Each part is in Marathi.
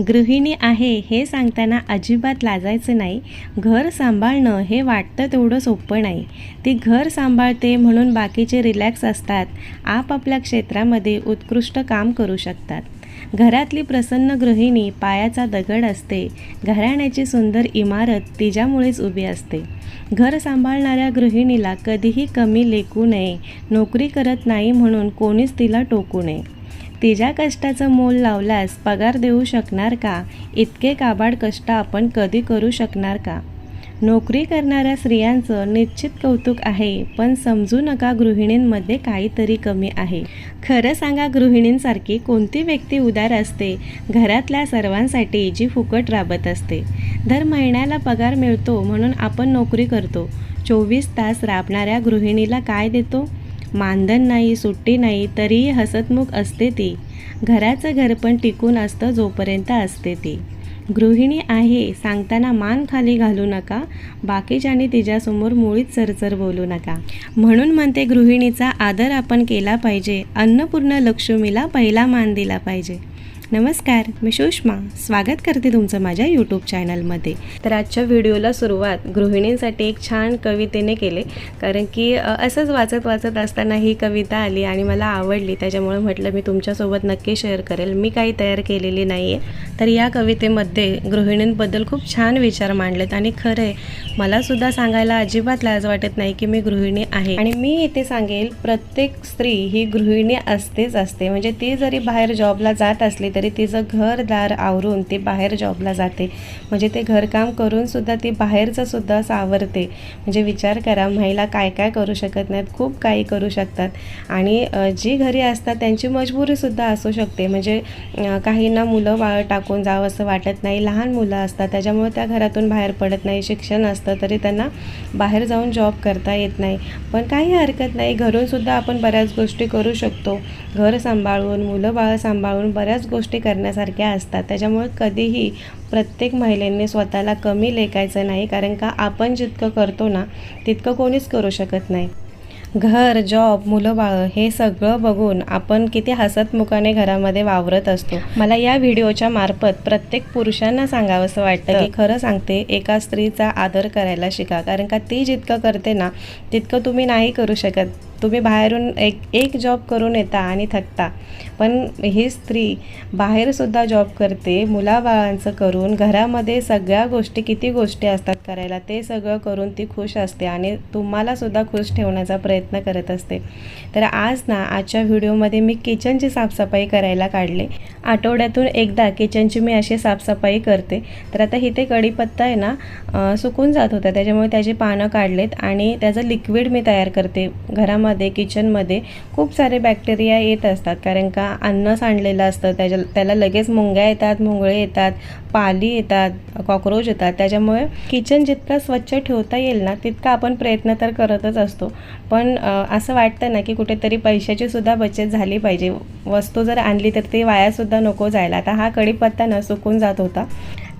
गृहिणी आहे हे सांगताना अजिबात लाजायचं नाही. घर सांभाळणं हे वाटतं तेवढं सोपं नाही. ती घर सांभाळते म्हणून बाकीचे रिलॅक्स असतात. आपापल्या क्षेत्रामध्ये उत्कृष्ट काम करू शकतात. घरातली प्रसन्न गृहिणी पायाचा दगड असते. घराण्याची सुंदर इमारत तिच्यामुळेच उभी असते. घर सांभाळणाऱ्या गृहिणीला कधीही कमी लेखू नये. नोकरी करत नाही म्हणून कोणीच तिला टोकू नये. तिच्या कष्टाचं मोल लावल्यास पगार देऊ शकणार का? इतके काबाड कष्ट आपण कधी करू शकणार का? नोकरी करणाऱ्या स्त्रियांचं निश्चित कौतुक आहे पण समजू नका गृहिणींमध्ये काहीतरी कमी आहे. खरं सांगा गृहिणींसारखी कोणती व्यक्ती उदार असते? घरातल्या सर्वांसाठी जी फुकट राबत असते. दर महिन्याला पगार मिळतो म्हणून आपण नोकरी करतो. चोवीस तास राबणाऱ्या गृहिणीला काय देतो? मानधन नाही सुट्टी नाही तरीही हसतमुख असते ती. घराचं घर पण टिकून असतं जोपर्यंत असते ती. गृहिणी आहे सांगताना मान खाली घालू नका. बाकीच्यानी तिच्यासमोर मुळीच सरसर बोलू नका. म्हणून म्हणते गृहिणीचा आदर आपण केला पाहिजे. अन्नपूर्ण लक्ष्मीला पहिला मान दिला पाहिजे. नमस्कार मी सुषमा. स्वागत करते तुमचं माझ्या यूट्यूब चॅनलमध्ये तर आजच्या व्हिडिओला सुरुवात गृहिणींसाठी एक छान कवितेने केले. कारण की असंच वाचत वाचत असताना ही कविता आली आणि मला आवडली. त्याच्यामुळे म्हटलं मी तुमच्यासोबत नक्की शेअर करेल. मी काही तयार केलेली नाही आहे तर या कवितेमध्ये गृहिणींबद्दल खूप छान विचार मांडलेत. आणि खरं आहे मलासुद्धा सांगायला अजिबात लाज वाटत नाही की मी गृहिणी आहे. आणि मी इथे सांगेल प्रत्येक स्त्री ही गृहिणी असतेच असते. म्हणजे ती जरी बाहेर जॉबला जात असली तरी तिचं घरदार आवरून ती बाहेर जॉबला जाते. म्हणजे ते घरकाम करूनसुद्धा ती बाहेरचंसुद्धा सावरते. म्हणजे विचार करा महिला काय काय करू शकत नाहीत खूप काही करू शकतात. आणि जी घरी असतात त्यांची मजबुरीसुद्धा असू शकते. म्हणजे काहींना मुलं बाळ टाकून जावं असं वाटत नाही. लहान मुलं असतात. त्याच्यामुळे त्या घरातून बाहेर पडत नाही. शिक्षण असतं तरी त्यांना बाहेर जाऊन जॉब करता येत नाही. पण काही हरकत नाही. घरूनसुद्धा आपण बऱ्याच गोष्टी करू शकतो. घर सांभाळून मुलं बाळ सांभाळून बऱ्याच गोष्टी करण्यासारख्या असतात. त्याच्यामुळे कधीही प्रत्येक महिलेने स्वतःला कमी लेखायचं नाही कारण का आपण जितकं करतो ना तितकं कोणीच करू शकत नाही. घर जॉब मुलं बाळं हे सगळं बघून आपण किती हसतमुखाने घरामध्ये वावरत असतो. मला या व्हिडिओच्या मार्फत प्रत्येक पुरुषांना सांगावंसं वाटतं की खरं सांगते एका स्त्रीचा आदर करायला शिका. कारण का ती जितकं करते ना तितकं तुम्ही नाही करू शकत. तुम्ही बाहेरून एक एक जॉब करून येता आणि थकता. पण ही स्त्री बाहेरसुद्धा जॉब करते मुलाबाळांचं करून घरामध्ये सगळ्या गोष्टी किती गोष्टी असतात करायला ते सगळं करून ती खुश असते आणि तुम्हालासुद्धा खुश ठेवण्याचा प्रयत्न करत असते. तर आज ना आजच्या व्हिडिओमध्ये मी किचनची साफसफाई करायला काढले. आठवड्यातून एकदा किचनची मी अशी साफसफाई करते. तर आता इथे कढीपत्ता आहे ना सुकून जात होता त्याच्यामुळे त्याची पानं काढलेत आणि त्याचं लिक्विड मी तयार करते घरामध्ये. किचनमध्ये खूप सारे बॅक्टेरिया येत असतात. कारण का अन्न सांडलेलं असतं त्याच्या त्याला लगेच मुंग्या येतात मुंगळे येतात पाली येतात कॉक्रोच येतात. त्याच्यामुळे किचन जितकं स्वच्छ ठेवता येईल ना तितका आपण प्रयत्न तर करतच असतो. पण असं वाटतं ना की कुठेतरी पैशाची सुद्धा बचत झाली पाहिजे. वस्तू जर आणली तर ती वायासुद्धा नको जायला. आता हा कढीपत्ता ना सुकून जात होता.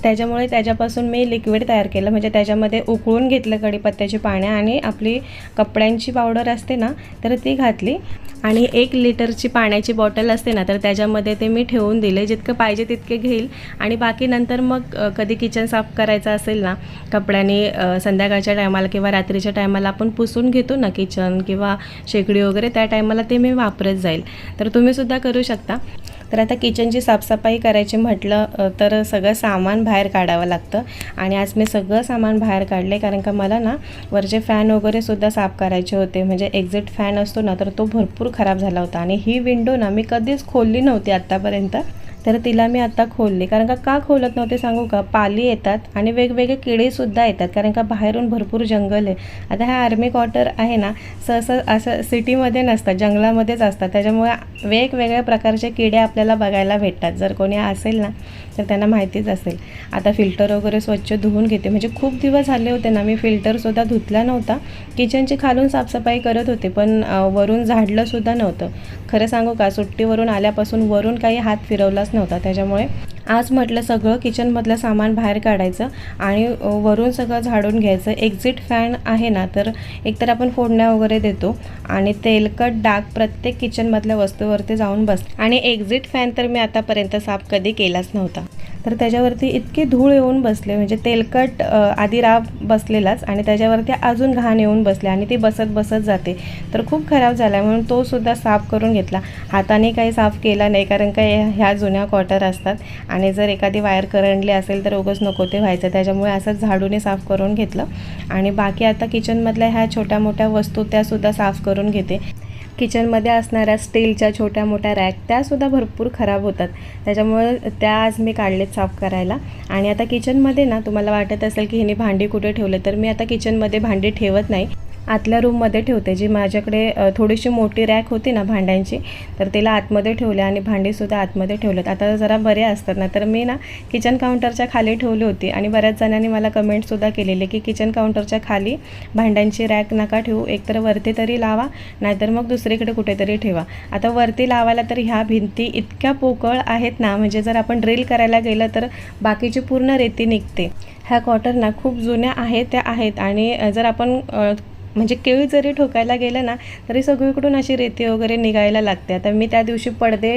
त्याच्यामुळे त्याच्यापासून मी लिक्विड तयार केलं. म्हणजे त्याच्यामध्ये उकळून घेतलं कढीपत्त्याची पाण्या आणि आपली कपड्यांची पावडर असते ना तर ती घातली. आणि एक लिटरची पाण्याची बॉटल असते ना तर त्याच्यामध्ये ते मी ठेवून दिले. जितकं पाहिजे तितके घेईल. आणि बाकी नंतर मग कधी किचन साफ करायचं असेल ना कपड्याने संध्याकाळच्या टायमाला किंवा रात्रीच्या टायमाला आपण पुसून घेतो ना किचन किंवा शेगडी वगैरे त्या टायमाला ते मी वापरत जाईल. तर तुम्हीसुद्धा करू शकता. तर आता किचनची साफसफाई करायची म्हटलं तर सगळं सामान बाहेर काढावं लागतं. आणि आज मी सगळं सामान बाहेर काढले कारण का मला ना वरचे फॅन वगैरे सुद्धा साफ करायचे होते. म्हणजे एक्झिट फॅन असतो ना तर तो भरपूर खराब झाला होता. आणि ही विंडो ना मी कधीच खोलली नव्हती आत्तापर्यंत तर तिला मी आता खोलली. कारण का का खोलत नव्हते सांगू का? पाली येतात आणि वेगवेगळे किडेसुद्धा येतात. कारण का बाहेरून भरपूर जंगल आहे. आता ह्या आर्मी क्वार्टर आहे ना सहसा असं सिटीमध्ये नसतात जंगलामध्येच असतात. त्याच्यामुळे वेगवेगळ्या प्रकारचे किडे आपल्याला बघायला भेटतात. जर कोणी असेल ना तर त्यांना माहितीच असेल. आता फिल्टर वगैरे स्वच्छ धुवून घेते. म्हणजे खूप दिवस झाले होते ना मी फिल्टरसुद्धा धुतला नव्हता. किचनची खालून साफसफाई करत होते पण वरून झाडलंसुद्धा नव्हतं. खरं सांगू का सुट्टीवरून आल्यापासून वरून काही हात फिरवलाच नव्हता. त्याच्यामुळे आज म्हटलं सगळं किचनमधलं सामान बाहेर काढायचं आणि वरून सगळं झाडून घ्यायचं. एक्झिट फॅन आहे ना तर एकतर आपण फोडण्या वगैरे देतो आणि तेलकट डाग प्रत्येक किचनमधल्या वस्तूवरती जाऊन बस. आणि एक्झिट फॅन तर मी आतापर्यंत साफ कधी केलाच नव्हता. तर त्याच्यावरती इतकी धूळ येऊन बसले म्हणजे तेलकट आधी राब बसलेलाच आणि त्याच्यावरती अजून घाण येऊन बसले आणि ती बसत बसत जाते. तर खूप खराब झाला म्हणून तो सुद्धा साफ करून घेतला. हाताने काही साफ केला नाही कारण का ह्या जुन्या क्वार्टर असतात आणि जर एखादी वायर करंटली असेल तर उगाच नको ते व्हायचं. त्याच्यामुळे असंच झाडूने साफ करून घेतलं. आणि बाकी आता किचनमधल्या ह्या छोट्या मोठ्या वस्तू त्यासुद्धा साफ करून घेते. किचनमध्ये असणाऱ्या स्टीलच्या छोट्या मोठ्या रॅक त्यासुद्धा भरपूर खराब होतात. त्याच्यामुळे त्या आज मी काढलेत साफ करायला. आणि आता किचनमध्ये ना तुम्हाला वाटत असेल की हिने भांडी कुठे ठेवले तर मी आता किचनमध्ये भांडी ठेवत नाही. आतल्या रूममध्ये ठेवते जी माझ्याकडे थोडीशी मोठी रॅक होती ना भांड्यांची तर तिला आतमध्ये ठेवले आणि भांडीसुद्धा आतमध्ये ठेवलेत. आता जरा बरे असतात ना तर मी ना किचन काउंटरच्या खाली ठेवली होती आणि बऱ्याच जणांनी मला कमेंटसुद्धा केलेले की किचन काउंटरच्या खाली भांड्यांची रॅक नका ठेवू एकतर वरती तरी लावा नाहीतर मग दुसरीकडे कुठेतरी ठेवा. आता वरती लावायला तर ह्या भिंती इतक्या पोकळ आहेत ना म्हणजे जर आपण ड्रिल करायला गेलं तर बाकीची पूर्ण रेती निघते. ह्या क्वार्टर ना खूप जुन्या आहेत त्या आहेत आणि जर आपण म्हणजे केळी जरी ठोकायला गेलं ना तरी सगळीकडून अशी रेती वगैरे निघायला लागते. आता मी त्या दिवशी पडदे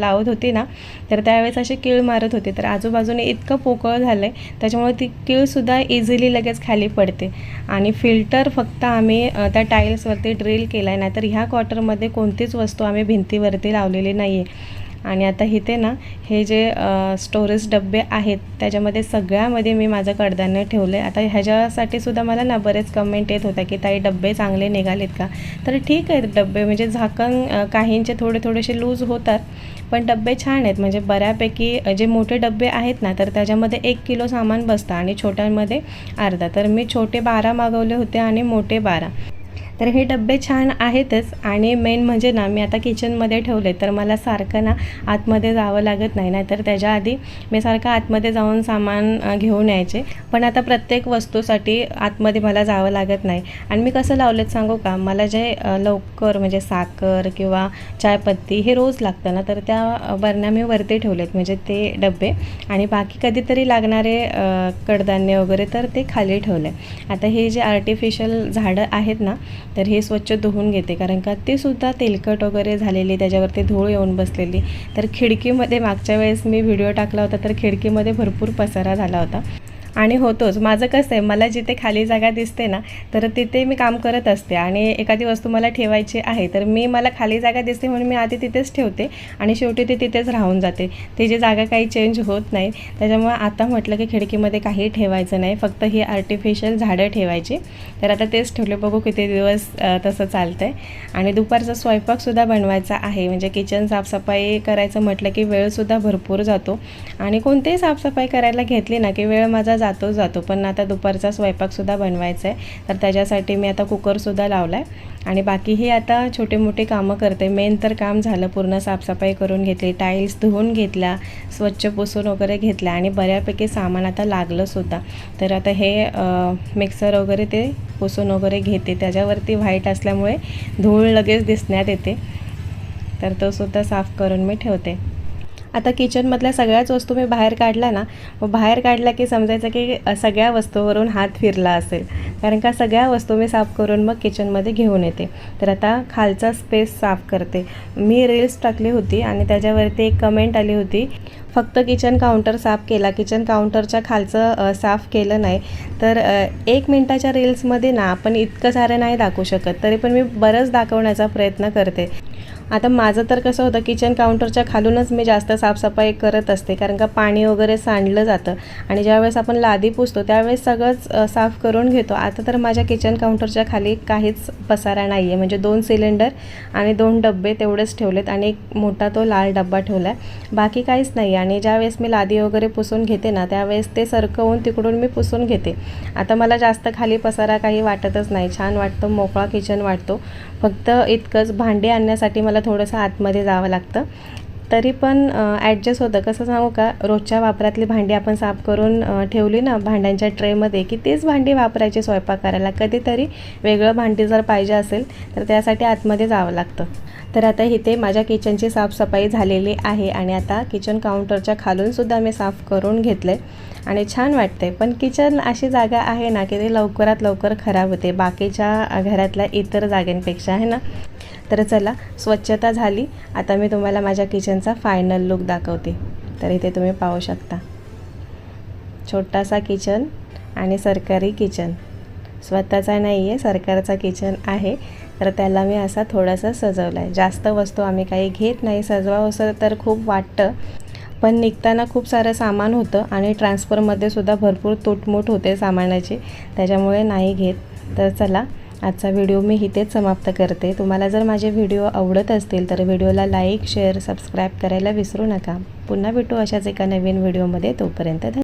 लावत होते ना तर त्यावेळेस अशी कीळ मारत होते. तर आजूबाजूने इतकं पोकळ झालं आहे त्याच्यामुळे ती केळसुद्धा इझिली लगेच खाली पडते. आणि फिल्टर फक्त आम्ही त्या टाईल्सवरती ड्रिल केला आहे नाहीतर ह्या क्वार्टरमध्ये कोणतीच वस्तू आम्ही भिंतीवरती लावलेली नाही आहे आणि आता इथे ना हे जे स्टोरेज डबे आहेत त्याच्यामध्ये सगळ्यामध्ये मी माझं कडधान्य ठेवलं आहे आता ह्याच्यासाठी सुद्धा मला ना बरेच कमेंट येत होत्या की ताई डबे चांगले निघालेत का? तर ठीक आहेत डबे म्हणजे झाकण काहींचे थोडे थोडेसे लूज होतात पण डबे छान आहेत. म्हणजे बऱ्यापैकी जे मोठे डबे आहेत ना तर त्याच्यामध्ये एक किलो सामान बसतं आणि छोट्यांमध्ये अर्धा. तर मी छोटे बारा मागवले होते आणि मोठे बारा. तर हे डबे छान आहेतच. आणि मेन म्हणजे ना मी आता किचनमध्ये ठेवले तर मला सारखं ना आतमध्ये जावं लागत नाही. नाहीतर त्याच्या आधी मी सारखं आतमध्ये जाऊन सामान घेऊन यायचे. पण आता प्रत्येक वस्तूसाठी आतमध्ये मला जावं लागत नाही. आणि मी कसं लावलेत सांगू का? मला जे लवकर म्हणजे साखर किंवा चायपत्ती हे रोज लागतं ना तर त्या बरण्या मी वरती ठेवलेत. म्हणजे ते डबे. आणि बाकी कधीतरी लागणारे कडधान्य वगैरे तर ते खाली ठेवले आता हे जे आर्टिफिशियल झाडं आहेत ना तर हे स्वच्छ धुवून घेते. कारण का ते सुद्धा तेलकट वगैरे झालेली त्याच्यावरती धूळ येऊन बसलेली. तर खिडकीमध्ये मागच्या वेळेस मी व्हिडिओ टाकला होता तर खिडकीमध्ये भरपूर पसारा झाला होता. आणि होतोच. माझं कसं आहे मला जिथे खाली जागा दिसते ना तर तिथे मी काम करत असते आणि एखादी वस्तू मला ठेवायची आहे तर मी मला खाली जागा दिसते म्हणून मी आधी तिथेच ठेवते आणि शेवटी ती तिथेच राहून जाते. ती जी जागा काही चेंज होत नाही त्याच्यामुळे आता म्हटलं की खिडकीमध्ये काही ठेवायचं नाही फक्त ही आर्टिफिशियल झाडं ठेवायची. तर आता तेच ठेवले बघू किती दिवस तसं चालतं आहे आणि दुपारचा स्वयंपाकसुद्धा बनवायचा आहे म्हणजे किचन साफसफाई करायचं म्हटलं की वेळसुद्धा भरपूर जातो. आणि कोणतीही साफसफाई करायला घेतली ना की वेळ माझा जातो जातो. पण आता दुपारचा स्वयंपाकसुद्धा बनवायचा आहे तर त्याच्यासाठी मी आता कुकरसुद्धा लावला आहे आणि बाकीही आता छोटे मोठे कामं करते. मेन तर काम झालं पूर्ण साफसफाई करून घेतली टाईल्स धुवून घेतल्या स्वच्छ पुसून वगैरे घेतल्या आणि बऱ्यापैकी सामान आता लागलंसुद्धा तर आता हे मिक्सर वगैरे ते पुसून वगैरे घेते. त्याच्यावरती व्हाईट असल्यामुळे धूळ लगेच दिसण्यात येते. तर तो सुद्धा साफ करून मी ठेवते. आता किचनमधल्या सगळ्याच वस्तू मी बाहेर काढल्या ना मग बाहेर काढल्या की समजायचं की सगळ्या वस्तूवरून हात फिरला असेल. कारण का सगळ्या वस्तू मी साफ करून मग किचनमध्ये घेऊन येते. तर आता खालचा स्पेस साफ करते. मी रील्स टाकली होती आणि त्याच्यावरती एक कमेंट आली होती. फक्त किचन काउंटर साफ केला. किचन काउंटरच्या खालचं साफ केलं नाही. तर एक मिनटाच्या रील्समध्ये ना आपण इतकं सारं नाही दाखवू शकत. तरी पण मी बरंच दाखवण्याचा प्रयत्न करते. आता माझं तर कसं होतं किचन काउंटरच्या खालूनच मी जास्त साफसफाई करत असते कारण का पाणी वगैरे सांडलं जातं. आणि ज्यावेळेस आपण लादी पुसतो त्यावेळेस सगळंच साफ करून घेतो. आता तर माझ्या किचन काउंटरच्या खाली काहीच पसारा नाही आहे म्हणजे दोन सिलेंडर आणि दोन डब्बे तेवढेच ठेवलेत आणि एक मोठा तो लाल डब्बा ठेवला आहे बाकी काहीच नाही आणि ज्यावेळेस मी लादी वगैरे पुसून घेते ना त्यावेळेस ते सरकवून तिकडून मी पुसून घेते. आता मला जास्त खाली पसारा काही वाटतच नाही. छान वाटतं मोकळा किचन वाटतो. फक्त इतकंच भांडी आणण्यासाठी मला थोडंसं आतमध्ये जावं लागतं. तरी पण ॲडजस्ट होतं. कसं सांगू का? रोजच्या वापरातली भांडी आपण साफ करून ठेवली ना भांड्यांच्या ट्रेमध्ये की तेच भांडी वापरायची स्वयंपाक करायला कधीतरी वेगळं भांडी जर पाहिजे असेल तर त्यासाठी आतमध्ये जावं लागतं. तर आता इथे माझ्या किचनची साफसफाई झालेली आहे आणि आता किचन काउंटरच्या खालूनसुद्धा मी साफ करून घेतलं आहे आणि छान वाटते पण किचन अशी जागा आहे ना की ते लवकरात लवकर खराब होते. बाकीच्या घरातल्या इतर जागेंपेक्षा आहे ना? तर चला स्वच्छता झाली. आता मी तुम्हाला माझ्या किचनचा फायनल लुक दाखवते. तर इथे तुम्ही पाहू शकता. छोटासा किचन आणि सरकारी किचन स्वतःचा नाही आहे सरकारचा किचन आहे. तर त्याला मी असा थोडासा सजवला आहे जास्त वस्तू आम्ही काही घेत नाही. सजवावंसं तर खूप वाटतं. पण निघताना खूप सारं सामान होतं आणि ट्रान्सफरमध्ये सुद्धा भरपूर तुटमूट होते सामानाची. त्याच्यामुळे नाही घेत. तर चला आजचा व्हिडिओ मी इथेच समाप्त करते. तुम्हाला जर माझे व्हिडिओ आवडत असतील तर व्हिडिओला लाईक शेअर सबस्क्राईब करायला विसरू नका. पुन्हा भेटू अशाच एका नवीन व्हिडिओमध्ये. तोपर्यंत धन्यवाद.